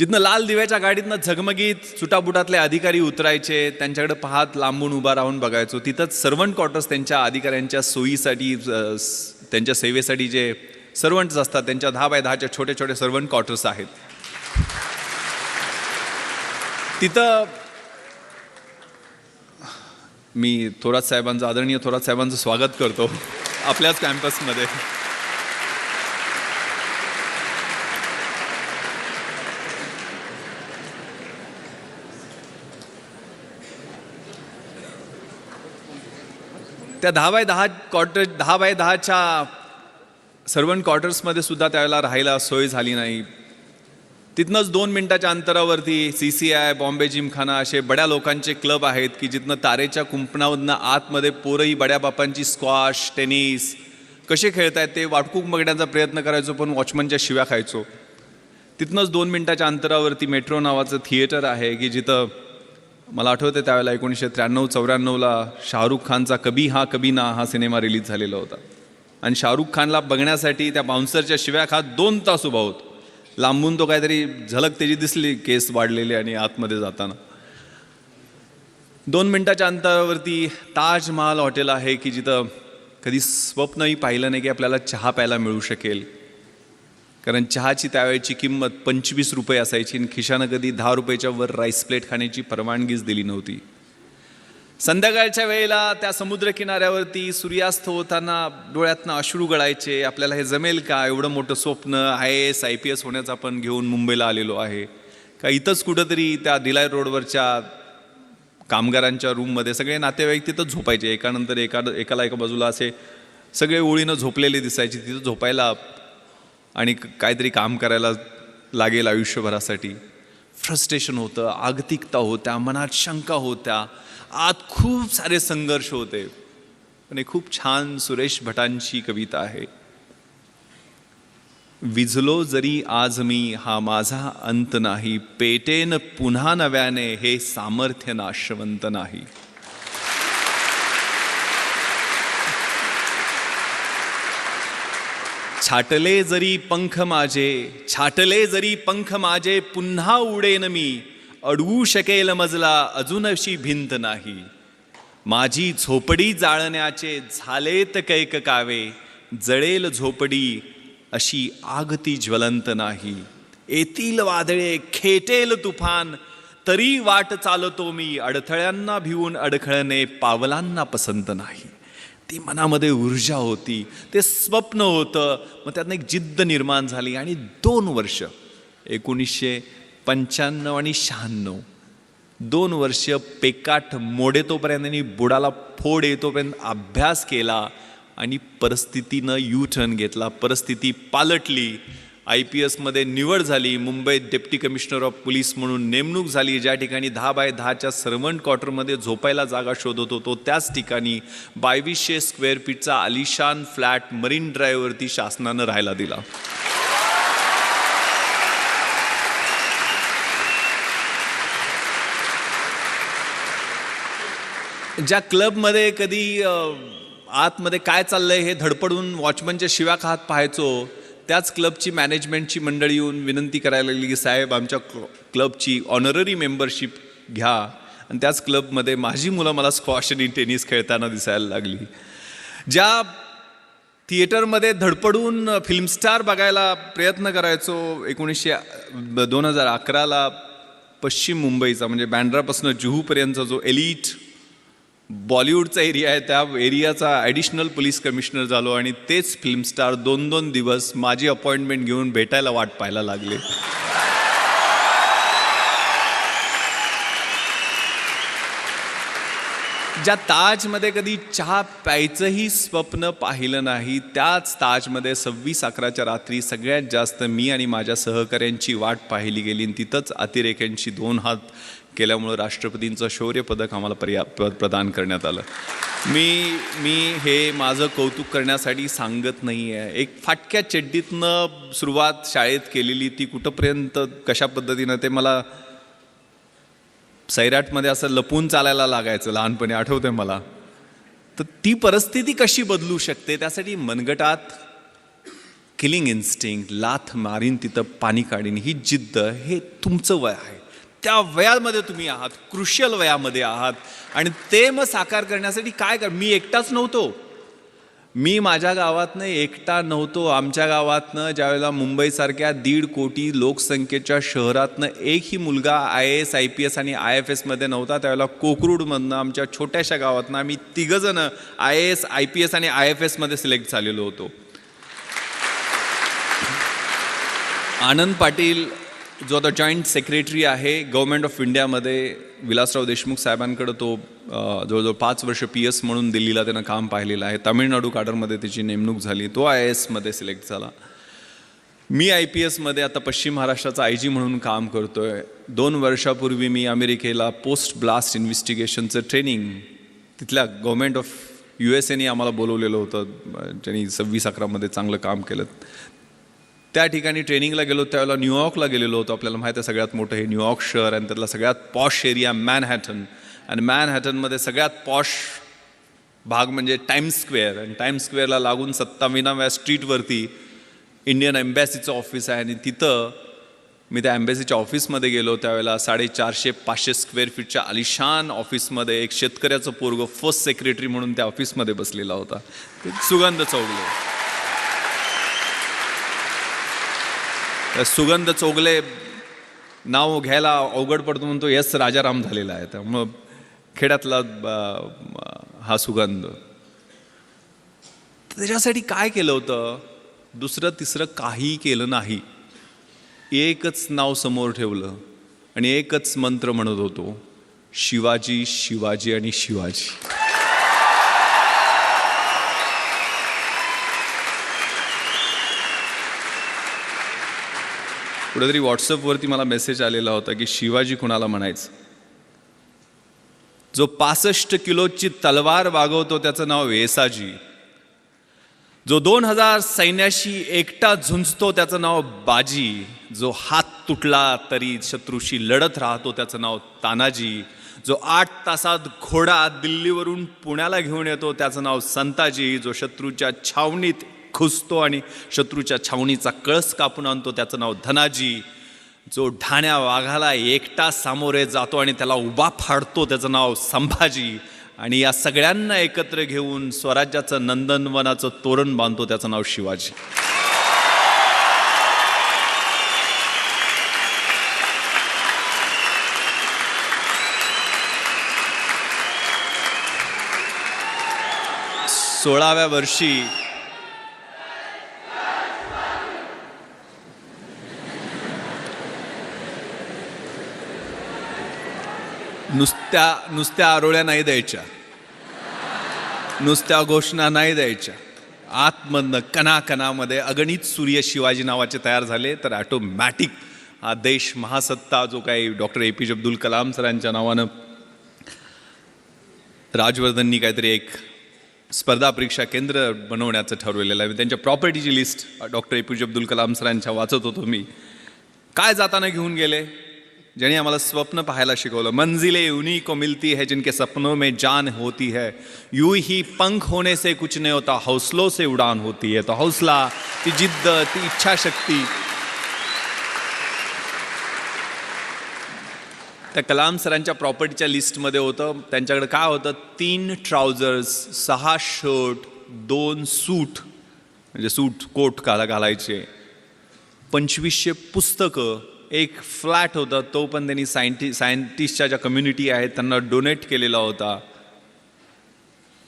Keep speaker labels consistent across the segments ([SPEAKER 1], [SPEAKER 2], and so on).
[SPEAKER 1] जिथनं लाल दिव्याच्या गाडीतनं झगमगीत सुटाबुटातले अधिकारी उतरायचे त्यांच्याकडे पाहत लांबून उभा राहून बघायचो. तिथंच सर्वंट क्वार्टर्स त्यांच्या अधिकाऱ्यांच्या सोयीसाठी त्यांच्या सेवेसाठी जे सर्वंट्स असतात त्यांच्या दहा बाय दहाच्या छोटे छोटे सर्वंट क्वार्टर्स आहेत. तिथं मी थोरात साहेबांचं आदरणीय थोरात साहेबांचं स्वागत करतो आपल्याच कॅम्पसमध्ये त्या दहा बाय दहा क्वार्टर दहा बाय दहाच्या सर्वंट क्वार्टर्समध्ये सुद्धा त्यावेळेला राहायला सोय झाली नाही. तिथनंच दोन मिनटाच्या अंतरावरती C C I Bombay Gymkhana असे बड्या लोकांचे क्लब आहेत की जिथनं तारेच्या कुंपणावरनं आतमध्ये पोरंही बड्या बापांची स्क्वॉश टेनिस कसे खेळतायत ते वाटकूक बघण्याचा प्रयत्न करायचो पण वॉचमनच्या शिव्या खायचो. तिथनंच दोन मिनटाच्या अंतरावरती मेट्रो नावाचं थिएटर आहे की जिथं मला आठवतं त्यावेळेला एकोणीसशे त्र्याण्णव चौऱ्याण्णवला शाहरुख खानचा कभी हा कभी ना हा सिनेमा रिलीज झालेला होता. आणि शाहरुख खानला बघण्यासाठी त्या बाउन्सरच्या शिव्या खात दोन तास उभा होत. लांबून तो काहीतरी झलक त्याची दिसली केस वाढलेले आणि आतमध्ये जाताना. दोन मिनटाच्या अंतरावरती ताजमहाल हॉटेल आहे की जिथं कधी स्वप्नही पाहिलं नाही की आपल्याला चहा प्यायला मिळू शकेल. कारण चहाची त्यावेळची किंमत पंचवीस रुपये असायची आणि खिशानं कधी दहा रुपयाच्या वर राईस प्लेट खाण्याची परवानगीच दिली नव्हती. संध्याकाळच्या वेळेला त्या समुद्रकिनाऱ्यावरती सूर्यास्त होताना डोळ्यातनं अश्रू गळायचे आपल्याला हे जमेल का? एवढं मोठं स्वप्न I A S I P S होण्याचं आपण घेऊन मुंबईला आलेलो आहे. का इथंच कुठंतरी त्या दिलाय रोडवरच्या कामगारांच्या रूममध्ये सगळे नातेवाईक तिथं झोपायचे. एकानंतर एका एकाला एका बाजूला असे सगळे ओळीनं झोपलेले दिसायचे तिथं झोपायला आणि क- काहीतरी काम करायला लागेल आयुष्यभरासाठी. फ्रस्ट्रेशन होतं आगतिकता होत्या मनात शंका होत्या. आत खूप सारे संघर्ष होते. पण एक खूप छान सुरेश भटांची कविता आहे. विझलो जरी आज मी हा माझा अंत नाही. पेटेन पुन्हा नव्याने हे सामर्थ्य नाशवंत नाही. छाटले जरी पंख माझे छाटले जरी पंख माझे पुन्हा उडेन मी. अडवू शकेल मजला अजून अशी भिंत नाही. माझी झोपडी जाळण्याचे झालेत कैक कावे. जळेल झोपडी अशी आगती ज्वलंत नाही. येतील वादळे खेटेल तुफान. तरी वाट चालतो मी अडथळ्यांना भिवून अडखळणे पावलांना पसंत नाही. ती मनामध्ये ऊर्जा होती ते स्वप्न होतं मग त्यातनं एक जिद्द निर्माण झाली आणि दोन वर्ष एकोणीसशे पंच्याण्णव आणि शहाण्णव दोन वर्ष पेकाट मोडेतोपर्यंत आणि बुडाला फोड येतोपर्यंत अभ्यास केला आणि परिस्थितीनं यू टर्न घेतला परिस्थिती पालटली. आय पी एसमध्ये निवड झाली. मुंबईत डेप्टी कमिशनर ऑफ पोलीस म्हणून नेमणूक झाली. ज्या ठिकाणी दहा बाय दहाच्या सर्वंट क्वार्टरमध्ये झोपायला जागा शोधत होतो त्याच ठिकाणी बावीसशे स्क्वेअर फीटचा आलिशान फ्लॅट मरीन ड्राईव्हवरती शासनानं राहायला दिला. ज्या क्लबमध्ये कधी आतमध्ये काय चाललंय हे धडपडून वॉचमनच्या शिव्या खात पाहायचो त्याच क्लबची मॅनेजमेंटची मंडळी येऊन विनंती करायला लागली की साहेब आमच्या क्लबची ऑनररी मेंबरशिप घ्या. आणि त्याच क्लबमध्ये माझी मुलं मला स्क्वॉश आणि टेनिस खेळताना दिसायला लागली. ज्या थिएटरमध्ये धडपडून फिल्मस्टार बघायला प्रयत्न करायचो एकोणीसशे दोन हजार अकराला पश्चिम मुंबईचा म्हणजे बँड्रापासून जुहूपर्यंतचा जो एलिट बॉलिवूडचा एरिया आहे त्या एरियाचा ॲडिशनल पोलीस कमिशनर झालो आणि तेच फिल्मस्टार दोन दोन दिवस माझी अपॉइंटमेंट घेऊन भेटायला वाट पाहायला लागले. ज्या ताजमध्ये कधी चहा प्यायचंही स्वप्न पाहिलं नाही त्याच ताजमध्ये सव्वीस अकराच्या रात्री सगळ्यात जास्त मी आणि माझ्या सहकाऱ्यांची वाट पाहिली गेली आणि तिथंच अतिरेक्यांची दोन हात केल्यामुळं राष्ट्रपतींचं शौर्य पदक आम्हाला पर्या प्रदान करण्यात आलं. मी मी हे माझं कौतुक करण्यासाठी सांगत नाही आहे एक फाटक्या चड्डीतनं सुरुवात शाळेत केलेली ती कुठंपर्यंत कशा पद्धतीनं ते मला सैराटमध्ये असं लपून चालायला लागायचं लहानपणी आठवतंय मला. तर ती परिस्थिती कशी बदलू शकते? त्यासाठी मनगटात किलिंग इन्स्टिंग लाथ मारीन तिथं पाणी काढीन ही जिद्द हे तुमचं वय आहे. त्या वयामध्ये तुम्ही आहात क्रुशियल वयामध्ये आहात. आणि ते मग साकार करण्यासाठी काय कर मी एकटाच नव्हतो. मी माझ्या गावातनं एकटा नव्हतो. आमच्या गावातनं ज्यावेळेला मुंबईसारख्या दीड कोटी लोकसंख्येच्या शहरातनं एकही मुलगा I A S I P S आणि आय एफ एसमध्ये नव्हता त्यावेळेला कोकरूडमधनं आमच्या छोट्याशा गावातनं आम्ही तिघंजणं I A S I P S आणि आय एफ एसमध्ये सिलेक्ट झालेलो होतो. आनंद पाटील जो आता जॉईंट सेक्रेटरी आहे गव्हर्मेंट ऑफ इंडियामध्ये विलासराव देशमुख साहेबांकडं तो जवळजवळ पाच वर्ष पी एस म्हणून दिल्लीला त्यानं काम पाहिलेलं आहे. तामिळनाडू काडरमध्ये त्याची नेमणूक झाली. तो आय ए एसमध्ये सिलेक्ट झाला. मी आय पी एसमध्ये आता पश्चिम महाराष्ट्राचा आय जी म्हणून काम करतो आहे दोन वर्षापूर्वी मी अमेरिकेला पोस्ट ब्लास्ट इन्व्हेस्टिगेशनचं ट्रेनिंग तिथल्या गव्हर्मेंट ऑफ यू एस एने आम्हाला बोलवलेलं होतं. ज्यांनी सव्वीस अकरामध्ये चांगलं काम केलं. त्या ठिकाणी ट्रेनिंगला गेलो त्यावेळेला न्यूयॉर्कला गेलेलो होतो. आपल्याला माहिती आहे सगळ्यात मोठं हे न्यूयॉर्क शहर आणि त्यातला सगळ्यात पॉश एरिया मॅनहॅटन आणि मॅनहॅटनमध्ये सगळ्यात पॉश भाग म्हणजे टाइम्स स्क्वेअर आणि टाइम्स स्क्वेअरला लागून सत्ताविनाव्या स्ट्रीटवरती इंडियन एम्बॅसीचं ऑफिस आहे. आणि तिथं मी त्या एम्बॅसीच्या ऑफिसमध्ये गेलो. त्यावेळेला साडेचारशे पाचशे स्क्वेअर फीटच्या आलिशान ऑफिसमध्ये एक शेतकऱ्याचं पोरग फर्स्ट सेक्रेटरी म्हणून त्या ऑफिसमध्ये बसलेला होता. ते सुगंध चौगले सुगंध चोगले नाव घ्यायला अवघड पडतो म्हणतो यस राजाराम झालेला आहे. त्यामुळं खेड्यातला हा सुगंध. त्याच्यासाठी काय केलं होतं? दुसरं तिसरं काही केलं नाही. एकच नाव समोर ठेवलं आणि एकच मंत्र म्हणत होतो शिवाजी शिवाजी आणि शिवाजी. कुठेतरी व्हॉट्सअपवरती मला मेसेज आलेला होता की शिवाजी कुणाला म्हणायचं? जो पासष्ट किलोची तलवार वागवतो त्याचं नाव वेसाजी. जो दोन हजार सैन्याशी एकटा झुंजतो त्याचं नाव बाजी. जो हात तुटला तरी शत्रूशी लढत राहतो त्याचं नाव तानाजी. जो आठ तासात घोडा दिल्लीवरून पुण्याला घेऊन येतो त्याचं नाव संताजी. जो शत्रूच्या छावणीत खुसतो आणि शत्रूच्या छावणीचा कळस कापून आणतो. त्याचं नाव धनाजी. जो ढाण्या वाघाला एकटा सामोरे जातो आणि त्याला उभा फाडतो त्याचं नाव संभाजी. आणि या सगळ्यांना एकत्र घेऊन स्वराज्याचं नंदनवनाचं तोरण बांधतो त्याचं नाव शिवाजी. सोळाव्या वर्षी नुसत्या नुसत्या आरोळ्या नाही द्यायच्या. नुसत्या घोषणा नाही द्यायच्या. आतमधनं कणाकणामध्ये अगणित सूर्य शिवाजी नावाचे तयार झाले तर ॲटोमॅटिक हा देश महासत्ता जो काही doctor A P J Abdul Kalam सरांच्या नावानं राजवर्धननी काहीतरी एक स्पर्धा परीक्षा केंद्र बनवण्याचं ठरवलेलं आहे. त्यांच्या प्रॉपर्टीची list doctor A P J Abdul Kalam सरांच्या वाचत होतो मी. काय जाताना घेऊन गेले? ज्याने आम्हाला स्वप्न पाहायला शिकवलं मंजिले उन्हीं को मिलती है जिनके सपनों में जान होती है। यूं ही पंख होने से कुछ नहीं होता हौसलों से उड़ान होती है। तो हौसला ती जिद्द ती इच्छाशक्ती। त्या कलाम सरांच्या प्रॉपर्टीच्या लिस्टमध्ये होतं त्यांच्याकडे काय होतं तीन ट्राउझर्स सहा शर्ट दोन सूट म्हणजे सूट कोट घाला घालायचे पंचवीसशे पुस्तकं एक फ्लॅट होता तो पण त्यांनी सायंटिस्ट सायंटिस्टच्या ज्या कम्युनिटी आहेत त्यांना डोनेट केलेला होता.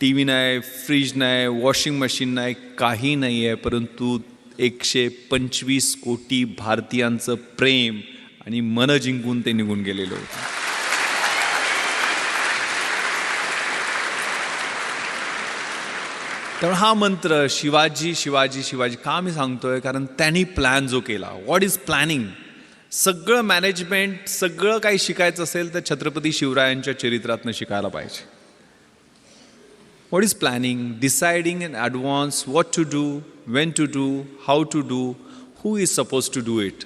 [SPEAKER 1] टी व्ही नाही फ्रीज नाही वॉशिंग मशीन नाही काही नाही आहे परंतु एकशे पंचवीस कोटी भारतीयांचं प्रेम आणि मन जिंकून ते निघून गेलेलं होतं. त्यामुळे हा मंत्र शिवाजी शिवाजी शिवाजी का मी सांगतोय? कारण त्यांनी प्लॅन जो केला. व्हॉट इज प्लॅनिंग सगळं मॅनेजमेंट सगळं काही शिकायचं असेल तर छत्रपती शिवरायांच्या चरित्रातनं शिकायला पाहिजे. What is planning deciding in advance what to do when to do how to do who is suppose to do it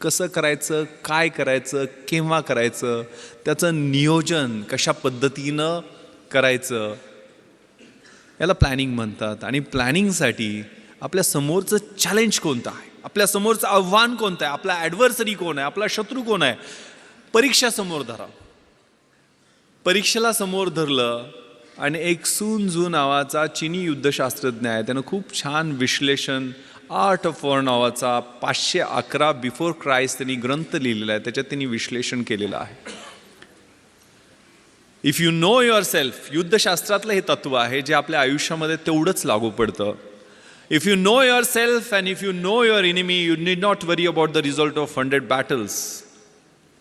[SPEAKER 1] कसं करायचं काय करायचं केव्हा करायचं त्याचं नियोजन कशा पद्धतीनं करायचं याला प्लॅनिंग म्हणतात. आणि प्लॅनिंगसाठी आपल्या समोरचं चॅलेंज कोणतं आहे? आपल्या समोरचं आव्हान कोणतं आहे? आपला ॲडव्हर्सरी कोण आहे? आपला शत्रू कोण आहे? परीक्षा समोर धरा. परीक्षेला समोर धरलं आणि एक सून झू नावाचा चिनी युद्धशास्त्रज्ञ आहे. त्यानं खूप छान विश्लेषण आर्ट ऑफ वॉर नावाचा पाचशे अकरा बिफोर क्राईस्ट त्यांनी ग्रंथ लिहिलेला आहे. त्याच्यात त्यांनी विश्लेषण केलेलं आहे. If you know yourself युद्धशास्त्रातलं हे तत्व आहे जे आपल्या आयुष्यामध्ये तेवढंच लागू पडतं. If you know yourself self and if you know enemy, you you need not about about the result of hundred battles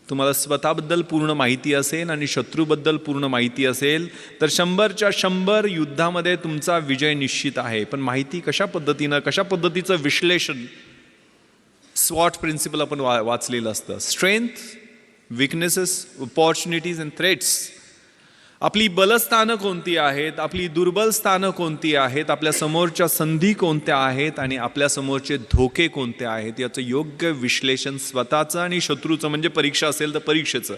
[SPEAKER 1] तुम्हाला स्वतःबद्दल पूर्ण माहिती असेल आणि शत्रूबद्दल पूर्ण माहिती असेल तर शंभरच्या शंभर युद्धामध्ये तुमचा विजय निश्चित आहे. पण माहिती कशा पद्धतीनं कशा पद्धतीचं विश्लेषण? स्वॉट प्रिन्सिपल आपण वा वाचलेलं असतं. Strength weaknesses opportunities and threats आपली बलस्थानं कोणती आहेत आपली दुर्बल स्थानं कोणती आहेत आपल्या समोरच्या संधी कोणत्या आहेत आणि आपल्या समोरचे धोके कोणते आहेत याचं योग्य विश्लेषण स्वतःचं आणि शत्रूचं म्हणजे परीक्षा असेल तर परीक्षेचं.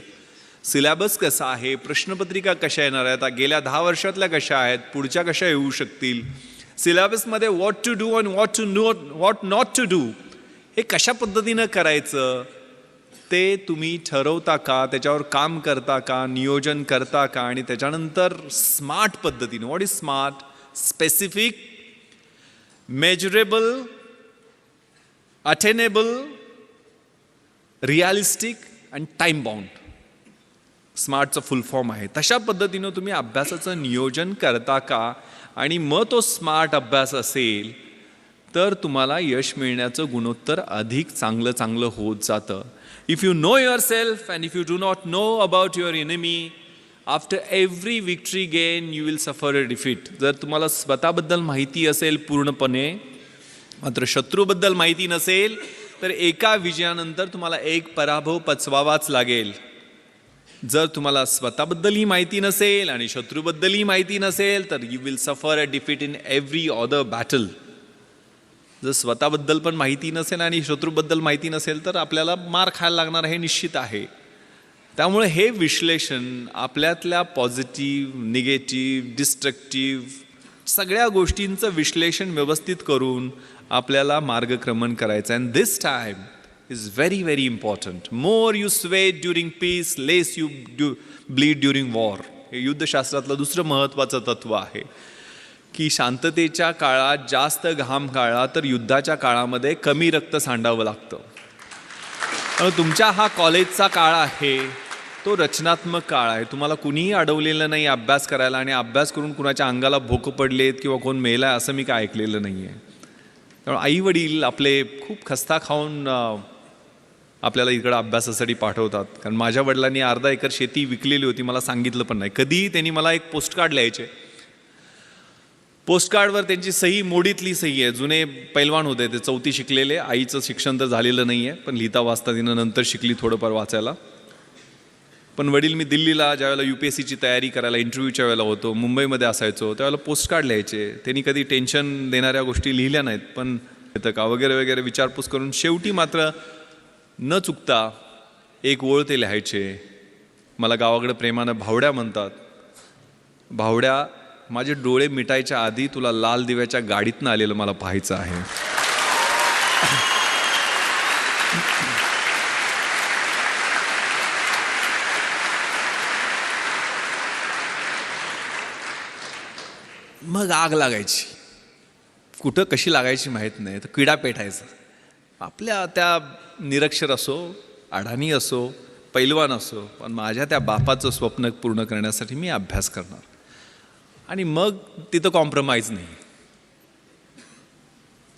[SPEAKER 1] सिलॅबस कसा आहे प्रश्नपत्रिका कशा येणार आहेत आता गेल्या दहा वर्षातल्या कशा आहेत पुढच्या कशा येऊ शकतील सिलॅबसमध्ये what to do and what to know what not to do हे कशा पद्धतीनं करायचं ते तुम्ही ठरवता का? त्याच्यावर काम करता का? नियोजन करता का? आणि त्याच्यानंतर स्मार्ट पद्धतीने what is smart specific measurable attainable realistic and time bound स्मार्टचं full form आहे. तशा पद्धतीनं तुम्ही अभ्यासाचं नियोजन करता का? आणि मग तो स्मार्ट अभ्यास असेल तर तुम्हाला यश मिळण्याचं गुणोत्तर अधिक चांगलं चांगलं होत जातं. If you know yourself and if you do not know about your enemy after every victory gain you will suffer a defeat जर तुम्हाला स्वतःबद्दल माहिती असेल पूर्णपणे मात्र शत्रूबद्दल माहिती नसेल तर एका विजयानंतर तुम्हाला एक पराभव पचवावाच लागेल. जर तुम्हाला स्वतःबद्दलही माहिती नसेल आणि शत्रूबद्दलही माहिती नसेल तर you will suffer a defeat in every other battle जर स्वतःबद्दल पण माहिती नसेल आणि शत्रूबद्दल माहिती नसेल तर आपल्याला मार खायला लागणार हे निश्चित आहे. त्यामुळे हे विश्लेषण आपल्यातल्या पॉझिटिव्ह निगेटिव्ह डिस्ट्रक्टिव्ह सगळ्या गोष्टींचं विश्लेषण व्यवस्थित करून आपल्याला मार्गक्रमण करायचं and this time is very very important more you sweat during peace less you do bleed during war हे युद्धशास्त्रातलं दुसरं महत्त्वाचं तत्व आहे. की शांततेच्या काळात जास्त घाम काळा तर युद्धाच्या काळामध्ये कमी रक्त सांडावं लागतं. तुमच्या हा कॉलेजचा काळ आहे तो रचनात्मक काळ आहे. तुम्हाला कुणीही अडवलेलं नाही अभ्यास करायला आणि अभ्यास करून कुणाच्या अंगाला भोकं पडलेत किंवा कोण मेला असं मी काय ऐकलेलं नाही आहे त्यामुळे आई वडील आपले खूप खस्ता खाऊन आपल्याला इकडं अभ्यासासाठी पाठवतात. कारण माझ्या वडिलांनी अर्धा एकर शेती विकलेली होती मला सांगितलं पण नाही. कधीही त्यांनी मला एक पोस्टकार्ड लिहायचे. पोस्टकार्डवर त्यांची सही मोडीतली सही आहे. जुने पैलवान होते ते चौथी शिकलेले. आईचं शिक्षण तर झालेलं नाही आहे पण लिहिता वाचता तिनं नंतर शिकली थोडंफार वाचायला. पण वडील मी दिल्लीला ज्यावेळेला यू पी एस सीची तयारी करायला इंटरव्ह्यूच्या वेळेला होतो मुंबईमध्ये असायचो त्यावेळेला पोस्टकार्ड लिहायचे. त्यांनी कधी टेन्शन देणाऱ्या गोष्टी लिहिल्या नाहीत पण येतं का? वगैरे वगैरे विचारपूस करून शेवटी मात्र न चुकता एक ओळ ते लिहायचे. मला गावाकडे प्रेमानं भावड्या म्हणतात. भावड्या माझे डोळे मिटायच्या आधी तुला लाल दिव्याच्या गाडीतनं आलेलं मला पाहायचं आहे. मग आग लागायची. कुठं कशी लागायची माहीत नाही तर किडा पेटायचा. आपल्या त्या निरक्षर असो अडाणी असो पैलवान असो पण माझ्या त्या बापाचं स्वप्न पूर्ण करण्यासाठी मी अभ्यास करणार. आणि मग तिथं कॉम्प्रोमाइज नाही.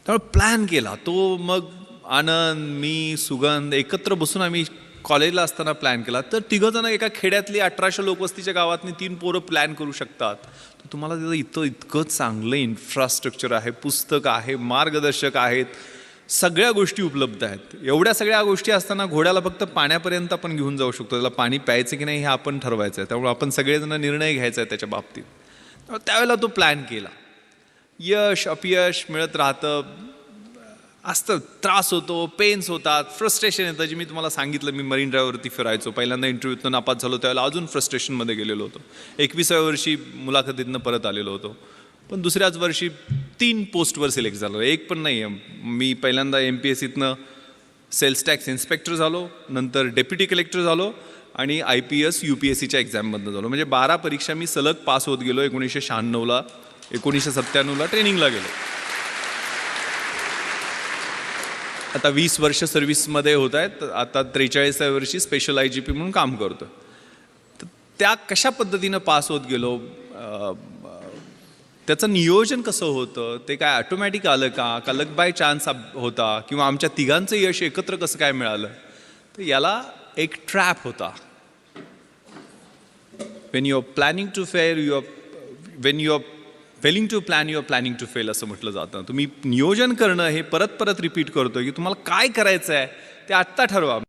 [SPEAKER 1] त्यामुळे प्लॅन केला. तो मग आनंद मी सुगंध एकत्र बसून आम्ही कॉलेजला असताना प्लॅन केला. तर तिघंजण एका खेड्यातली अठराशे लोकवस्तीच्या गावातनी तीन पोरं प्लॅन करू शकतात. तर तुम्हाला तिथं इथं इतकं चांगलं इन्फ्रास्ट्रक्चर आहे पुस्तक आहे मार्गदर्शक आहेत. सगळ्या गोष्टी उपलब्ध आहेत. एवढ्या सगळ्या गोष्टी असताना घोड्याला फक्त पाण्यापर्यंत आपण घेऊन जाऊ शकतो. त्याला पाणी प्यायचं की नाही हे आपण ठरवायचं आहे. त्यामुळे आपण सगळेजण निर्णय घ्यायचा आहे त्याच्या बाबतीत. त्यावेळेला तो प्लॅन केला. यश अपयश मिळत राहतं. असतं. त्रास होतो पेन्स होतात फ्रस्ट्रेशन येतं. जे मी तुम्हाला सांगितलं मी मरीन ड्रायव्हरवरती फिरायचो. पहिल्यांदा इंटरव्ह्यूतनं नापास झालो त्यावेळेला अजून फ्रस्ट्रेशनमध्ये गेलेलो होतो. एकविसाव्या वर्षी मुलाखतीतनं परत आलेलो होतो. पण दुसऱ्याच वर्षी तीन पोस्टवर सिलेक्ट झालो. एक पण नाही आहे मी पहिल्यांदा एम पी एस सीतनं सेल्स टॅक्स इन्स्पेक्टर झालो. नंतर डेप्युटी कलेक्टर झालो. आणि I P S U P S सीच्या एक्झाममधनं झालो. म्हणजे बारा परीक्षा मी सलग पास होत गेलो एकोणीसशे शहाण्णवला एकोणीसशे सत्त्याण्णवला ट्रेनिंगला गेलो. आता वीस वर्ष सर्व्हिसमध्ये होत आहेत. आता त्रेचाळीसाव्या वर्षी स्पेशल आय जी पी म्हणून काम करतो. तर त्या कशा पद्धतीनं पास होत गेलो? त्याचं नियोजन कसं होतं? ते काय ऑटोमॅटिक आलं का? का बाय चान्स होता? किंवा आमच्या तिघांचं यश एकत्र कसं काय मिळालं? तर याला एक ट्रॅप होता. When you planning to fair you when your are failing to plan you planning to fail असं म्हटलं जातं. तुम्ही नियोजन करणं हे परत परत रिपीट करतो की तुम्हाला काय करायचं आहे ते आत्ता ठरवा.